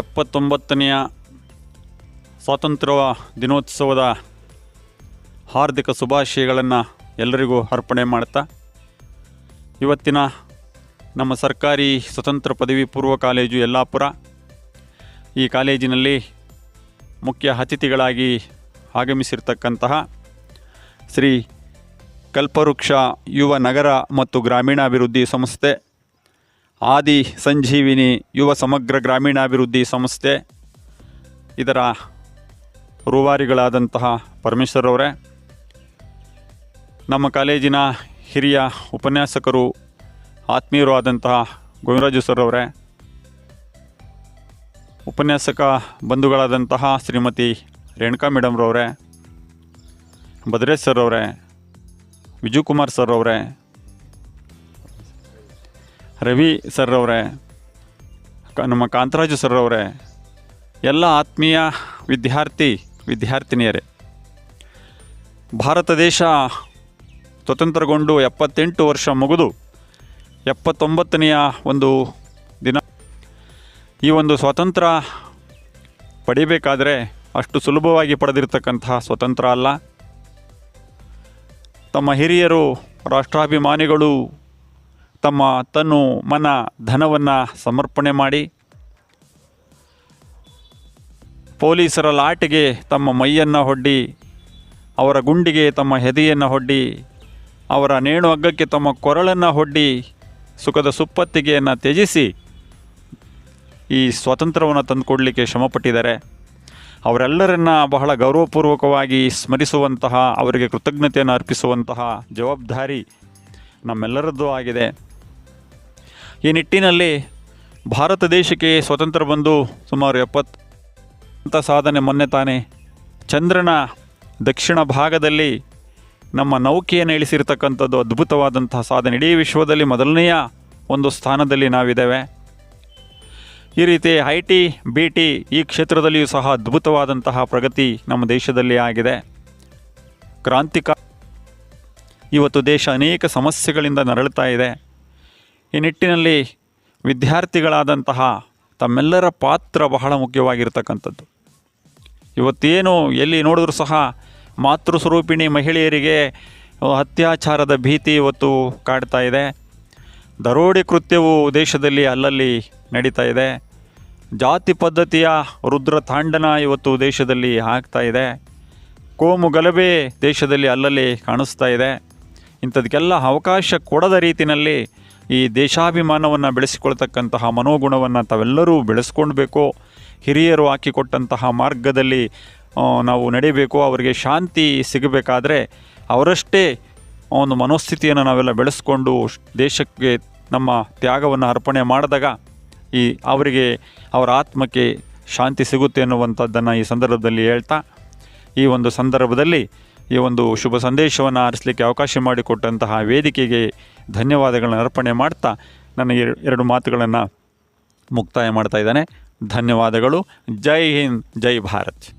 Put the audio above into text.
ಎಪ್ಪತ್ತೊಂಬತ್ತನೆಯ ಸ್ವಾತಂತ್ರ್ಯ ದಿನೋತ್ಸವದ ಹಾರ್ದಿಕ ಶುಭಾಶಯಗಳನ್ನು ಎಲ್ಲರಿಗೂ ಅರ್ಪಣೆ ಮಾಡ್ತಾ, ಇವತ್ತಿನ ನಮ್ಮ ಸರ್ಕಾರಿ ಸ್ವತಂತ್ರ ಪದವಿ ಪೂರ್ವ ಕಾಲೇಜು ಯಲ್ಲಾಪುರ. ಈ ಕಾಲೇಜಿನಲ್ಲಿ ಮುಖ್ಯ ಅತಿಥಿಗಳಾಗಿ ಆಗಮಿಸಿರ್ತಕ್ಕಂತಹ ಶ್ರೀ ಕಲ್ಪವೃಕ್ಷ ಯುವ ನಗರ ಮತ್ತು ಗ್ರಾಮೀಣಾಭಿವೃದ್ಧಿ ಸಂಸ್ಥೆ ಆದಿ ಸಂಜೀವಿನಿ ಯುವ ಸಮಗ್ರ ಗ್ರಾಮೀಣಾಭಿವೃದ್ಧಿ ಸಂಸ್ಥೆ, ಇದರ ರೂವಾರಿಗಳಾದಂತಹ ಪರಮೇಶ್ವರ್ ಅವರೇ ನಮ್ಮ ಕಾಲೇಜಿನ ಹಿರಿಯ ಉಪನ್ಯಾಸಕರು, ಆತ್ಮೀಯರು ಆದಂತಹ ಗೋವಿಂದರಾಜು ಸರ್ ಅವರೇ ಉಪನ್ಯಾಸಕ ಬಂಧುಗಳಾದಂತಹ ಶ್ರೀಮತಿ ರೇಣುಕಾ ಮೇಡಮ್ರವರೇ ಭದ್ರೇಶ್ ಸರ್ ಅವರೇ ವಿಜುಕುಮಾರ್ ಸರ್ ಅವರೇ ರವಿ ಸರ್ ಅವರೇ ನಮ್ಮ ಕಾಂತರಾಜು ಸರ್ ಅವರೇ, ಎಲ್ಲ ಆತ್ಮೀಯ ವಿದ್ಯಾರ್ಥಿ, ವಿದ್ಯಾರ್ಥಿನಿಯರೇ, ಭಾರತ ದೇಶ ಸ್ವತಂತ್ರಗೊಂಡು ಎಪ್ಪತ್ತೆಂಟು ವರ್ಷ ಮುಗಿದು ಎಪ್ಪತ್ತೊಂಬತ್ತನೆಯ ಒಂದು ದಿನ. ಈ ಒಂದು ಸ್ವಾತಂತ್ರ್ಯ ಪಡಿಬೇಕಾದರೆ ಅಷ್ಟು ಸುಲಭವಾಗಿ ಪಡೆದಿರತಕ್ಕಂತಹ ಸ್ವತಂತ್ರ ಅಲ್ಲ. ತಮ್ಮ ಹಿರಿಯರು, ರಾಷ್ಟ್ರಾಭಿಮಾನಿಗಳು ತಮ್ಮ ತನು ಮನ ಧನವನ್ನು ಸಮರ್ಪಣೆ ಮಾಡಿ ಪೊಲೀಸರ ಲಾಟಿಗೆ ತಮ್ಮ ಮೈಯನ್ನು ಹೊಡ್ಡಿ, ಅವರ ಗುಂಡಿಗೆ ತಮ್ಮ ಹೆದೆಯನ್ನು ಹೊಡ್ಡಿ, ಅವರ ನೇಣು ಹಗ್ಗಕ್ಕೆ ತಮ್ಮ ಕೊರಳನ್ನು ಹೊಡ್ಡಿ, ಸುಖದ ಸುಪ್ಪತ್ತಿಗೆಯನ್ನು ತ್ಯಜಿಸಿ ಈ ಸ್ವಾತಂತ್ರ್ಯವನ್ನು ತಂದುಕೊಡಲಿಕ್ಕೆ ಶ್ರಮಪಟ್ಟಿದ್ದಾರೆ. ಅವರೆಲ್ಲರನ್ನ ಬಹಳ ಗೌರವಪೂರ್ವಕವಾಗಿ ಸ್ಮರಿಸುವಂತಹ, ಅವರಿಗೆ ಕೃತಜ್ಞತೆಯನ್ನು ಅರ್ಪಿಸುವಂತಹ ಜವಾಬ್ದಾರಿ ನಮ್ಮೆಲ್ಲರದ್ದು ಆಗಿದೆ. ಈ ನಿಟ್ಟಿನಲ್ಲಿ ಭಾರತ ದೇಶಕ್ಕೆ ಸ್ವತಂತ್ರ ಬಂದು ಸುಮಾರು ಎಪ್ಪತ್ತು ಸಾಧನೆ ಮೊನ್ನೆ ತಾನೇ ಚಂದ್ರನ ದಕ್ಷಿಣ ಭಾಗದಲ್ಲಿ ನಮ್ಮ ನೌಕೆಯನ್ನು ಇಳಿಸಿರ್ತಕ್ಕಂಥದ್ದು ಅದ್ಭುತವಾದಂತಹ ಸಾಧನೆ. ಇಡೀ ವಿಶ್ವದಲ್ಲಿ ಮೊದಲನೆಯ ಒಂದು ಸ್ಥಾನದಲ್ಲಿ ನಾವಿದ್ದೇವೆ. ಈ ರೀತಿ ಐ ಟಿ, ಬಿ ಟಿ ಈ ಕ್ಷೇತ್ರದಲ್ಲಿಯೂ ಸಹ ಅದ್ಭುತವಾದಂತಹ ಪ್ರಗತಿ ನಮ್ಮ ದೇಶದಲ್ಲಿ ಆಗಿದೆ. ಕ್ರಾಂತಿಕ ಇವತ್ತು ದೇಶ ಅನೇಕ ಸಮಸ್ಯೆಗಳಿಂದ ನರಳುತ್ತಾ ಇದೆ. ಈ ನಿಟ್ಟಿನಲ್ಲಿ ವಿದ್ಯಾರ್ಥಿಗಳಾದಂತಹ ತಮ್ಮೆಲ್ಲರ ಪಾತ್ರ ಬಹಳ ಮುಖ್ಯವಾಗಿರ್ತಕ್ಕಂಥದ್ದು. ಇವತ್ತೇನು ಎಲ್ಲಿ ನೋಡಿದ್ರೂ ಸಹ ಮಾತೃ ಸ್ವರೂಪಿಣಿ ಮಹಿಳೆಯರಿಗೆ ಅತ್ಯಾಚಾರದ ಭೀತಿ ಇವತ್ತು ಕಾಡ್ತಾ ಇದೆ. ದರೋಡೆ ಕೃತ್ಯವು ದೇಶದಲ್ಲಿ ಅಲ್ಲಲ್ಲಿ ನಡೀತಾ ಇದೆ. ಜಾತಿ ಪದ್ಧತಿಯ ರುದ್ರ ತಾಂಡನ ಇವತ್ತು ದೇಶದಲ್ಲಿ ಆಗ್ತಾ ಇದೆ. ಕೋಮು ಗಲಭೆ ದೇಶದಲ್ಲಿ ಅಲ್ಲಲ್ಲಿ ಕಾಣಿಸ್ತಾ ಇದೆ. ಇಂಥದಕ್ಕೆಲ್ಲ ಅವಕಾಶ ಕೊಡದ ರೀತಿಯಲ್ಲಿ ಈ ದೇಶಾಭಿಮಾನವನ್ನು ಬೆಳೆಸಿಕೊಳ್ತಕ್ಕಂತಹ ಮನೋಗುಣವನ್ನು ತಾವೆಲ್ಲರೂ ಬೆಳೆಸ್ಕೊಳ್ಬೇಕು ಹಿರಿಯರು ಹಾಕಿಕೊಟ್ಟಂತಹ ಮಾರ್ಗದಲ್ಲಿ ನಾವು ನಡೀಬೇಕು ಅವರಿಗೆ ಶಾಂತಿ ಸಿಗಬೇಕಾದ್ರೆ ಅವರಷ್ಟೇ ಒಂದು ಮನೋಸ್ಥಿತಿಯನ್ನು ನಾವೆಲ್ಲ ಬೆಳೆಸ್ಕೊಂಡು ದೇಶಕ್ಕೆ ನಮ್ಮ ತ್ಯಾಗವನ್ನು ಅರ್ಪಣೆ ಮಾಡಿದಾಗ ಈ ಅವರಿಗೆ ಅವರ ಆತ್ಮಕ್ಕೆ ಶಾಂತಿ ಸಿಗುತ್ತೆ ಅನ್ನುವಂಥದ್ದನ್ನು ಈ ಸಂದರ್ಭದಲ್ಲಿ ಹೇಳ್ತಾ, ಈ ಒಂದು ಸಂದರ್ಭದಲ್ಲಿ ಈ ಒಂದು ಶುಭ ಸಂದೇಶವನ್ನು ಆರಿಸಲಿಕ್ಕೆ ಅವಕಾಶ ಮಾಡಿಕೊಟ್ಟಂತಹ ವೇದಿಕೆಗೆ ಧನ್ಯವಾದಗಳನ್ನು ಅರ್ಪಣೆ ಮಾಡ್ತಾ ನನಗೆ ಎರಡು ಮಾತುಗಳನ್ನು ಮುಕ್ತಾಯ ಮಾಡ್ತಾ ಇದ್ದಾನೆ. ಧನ್ಯವಾದಗಳು. ಜೈ ಹಿಂದ್, ಜೈ ಭಾರತ್.